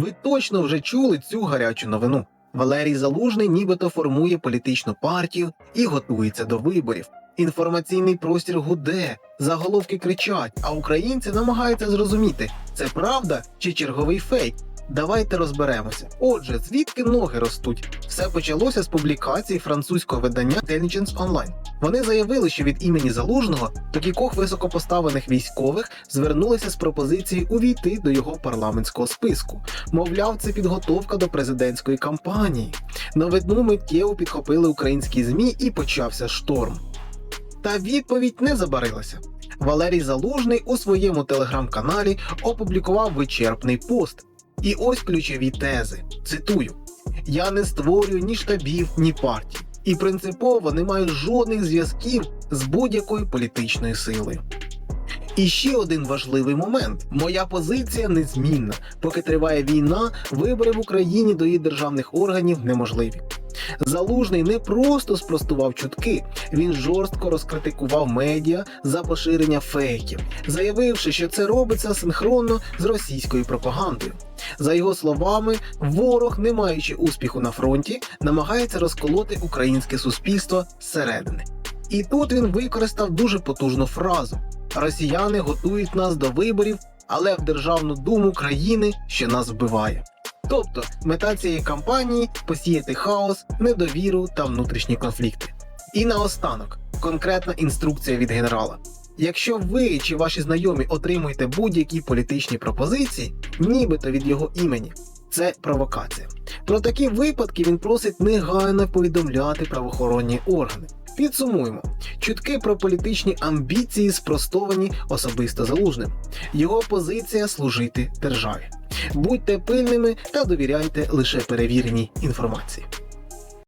Ви точно вже чули цю гарячу новину. Валерій Залужний нібито формує політичну партію і готується до виборів. Інформаційний простір гуде, заголовки кричать, а українці намагаються зрозуміти, це правда чи черговий фейк. Давайте розберемося. Отже, звідки ноги ростуть? Все почалося з публікації французького видання Intelligence Online. Вони заявили, що від імені залужного до кількох високопоставлених військових звернулися з пропозицією увійти до його парламентського списку. Мовляв, це підготовка до президентської кампанії. Новину миттєво підхопили українські змі і почався шторм. Та відповідь не забарилася. Валерій Залужний у своєму телеграм-каналі опублікував вичерпний пост. І ось ключові тези. Цитую: Я не створюю ні штабів, ні партій, і принципово не маю жодних зв'язків з будь-якою політичною силою. І ще один важливий момент: моя позиція незмінна. Поки триває війна, вибори в Україні до її державних органів неможливі. Залужний не просто спростував чутки, він жорстко розкритикував медіа за поширення фейків, заявивши, що це робиться синхронно з російською пропагандою. За його словами, ворог, не маючи успіху на фронті, намагається розколоти українське суспільство зсередини. І тут він використав дуже потужну фразу: Росіяни готують нас до виборів, але в Державну думу країни ще нас вбиває. Тобто мета цієї кампанії посіяти хаос, недовіру та внутрішні конфлікти. І наостанок конкретна інструкція від генерала. Якщо ви чи ваші знайомі отримуєте будь-які політичні пропозиції, нібито від його імені, це провокація. Про такі випадки він просить негайно повідомляти правоохоронні органи. Підсумуємо, чутки про політичні амбіції спростовані особисто залужним. Його позиція служити державі. Будьте пильними та довіряйте лише перевіреній інформації.